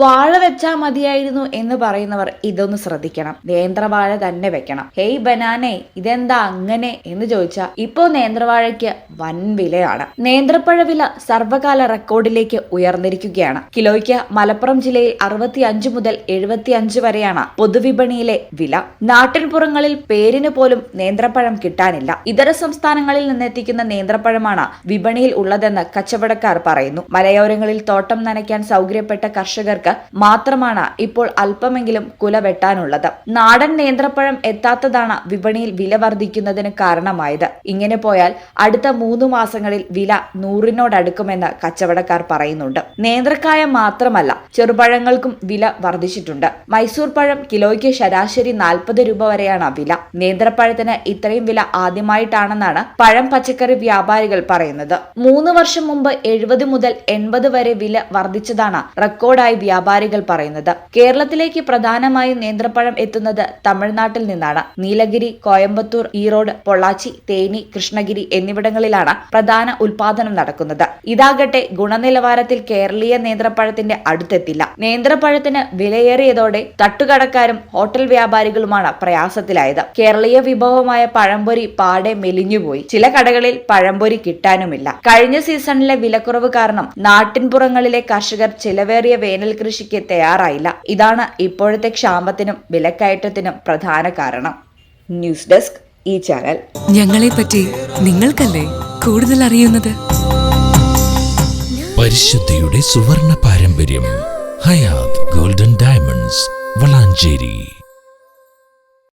വാഴ വെച്ചാ മതിയായിരുന്നു എന്ന് പറയുന്നവർ ഇതൊന്ന് ശ്രദ്ധിക്കണം. നേന്ത്രവാഴ തന്നെ വെക്കണം. ഹേയ് ബനാനേ ഇതെന്താ അങ്ങനെ എന്ന് ചോദിച്ചാൽ ഇപ്പോ നേന്ത്രവാഴയ്ക്ക് വൻ വിലയാണ്. നേന്ത്രപ്പഴ വില സർവകാല റെക്കോർഡിലേക്ക് ഉയർന്നിരിക്കുകയാണ്. കിലോയ്ക്ക് മലപ്പുറം ജില്ലയിൽ അറുപത്തി അഞ്ച് മുതൽ എഴുപത്തി അഞ്ച് വരെയാണ് പൊതുവിപണിയിലെ വില. നാട്ടിൻപുറങ്ങളിൽ പേരിന് പോലും നേന്ത്രപ്പഴം കിട്ടാനില്ല. ഇതര സംസ്ഥാനങ്ങളിൽ നിന്നെത്തിക്കുന്ന നേന്ത്രപ്പഴമാണ് വിപണിയിൽ ഉള്ളതെന്ന് കച്ചവടക്കാർ പറയുന്നു. മലയോരങ്ങളിൽ തോട്ടം നനയ്ക്കാൻ സൗകര്യപ്പെട്ട കർഷകർക്ക് മാത്രമാണ് ഇപ്പോൾ അല്പമെങ്കിലും കുല വെട്ടാനുള്ളത്. നാടൻ നേന്ത്രപ്പഴം എത്താത്തതാണ് വിപണിയിൽ വില വർദ്ധിക്കുന്നതിന് കാരണമായത്. ഇങ്ങനെ പോയാൽ അടുത്ത മൂന്ന് മാസങ്ങളിൽ വില നൂറിനോടടുക്കുമെന്ന് കച്ചവടക്കാർ പറയുന്നുണ്ട്. നേന്ത്രക്കായ മാത്രമല്ല ചെറുപഴങ്ങൾക്കും വില വർദ്ധിച്ചിട്ടുണ്ട്. മൈസൂർ പഴം കിലോയ്ക്ക് ശരാശരി നാൽപ്പത് രൂപ വരെയാണ് വില. നേന്ത്രപ്പഴത്തിന് ഇത്രയും വില ആദ്യമായിട്ടാണെന്നാണ് പഴം പച്ചക്കറി വ്യാപാരികൾ പറയുന്നത്. മൂന്ന് വർഷം മുമ്പ് എഴുപത് മുതൽ എൺപത് വരെ വില വർദ്ധിച്ചതാണ് റെക്കോർഡായി വ്യാപാരികൾ പറയുന്നത്. കേരളത്തിലേക്ക് പ്രധാനമായും നേന്ത്രപ്പഴം എത്തുന്നത് തമിഴ്നാട്ടിൽ നിന്നാണ്. നീലഗിരി കോയമ്പത്തൂർ ഈറോഡ് പൊള്ളാച്ചി തേനി കൃഷ്ണഗിരി എന്നിവിടങ്ങളിലാണ് പ്രധാന ഉൽപാദനം നടക്കുന്നത്. ഇതാകട്ടെ ഗുണനിലവാരത്തിൽ കേരളീയ നേന്ത്രപ്പഴത്തിന്റെ അടുത്തെത്തില്ല. നേന്ത്രപ്പഴത്തിന് വിലയേറിയതോടെ തട്ടുകടക്കാരും ഹോട്ടൽ വ്യാപാരികളുമാണ് പ്രയാസത്തിലായത്. കേരളീയ വിഭവമായ പഴംപൊരി പാടെ മെലിഞ്ഞുപോയി. ചില കടകളിൽ പഴംപൊരി കിട്ടാനുമില്ല. കഴിഞ്ഞ സീസണിലെ വിലക്കുറവ് കാരണം നാട്ടിൻപുറങ്ങളിലെ കർഷകർ ചിലവേറിയ വേനൽ കൃഷിക്ക് തയ്യാറായില്ല. ഇതാണ് ഇപ്പോഴത്തെ ക്ഷാമത്തിനും വിലക്കയറ്റത്തിനും പ്രധാന കാരണം. ന്യൂസ് ഡെസ്ക് ഈ ചാനൽ. ഞങ്ങളെ പറ്റി നിങ്ങൾക്കല്ലേ കൂടുതൽ അറിയുന്നത്? പരിശുദ്ധിയുടെ സുവർണ പാരമ്പര്യം ഹയാത് ഗോൾഡൻ ഡയമണ്ട്സ് വളാഞ്ചേരി.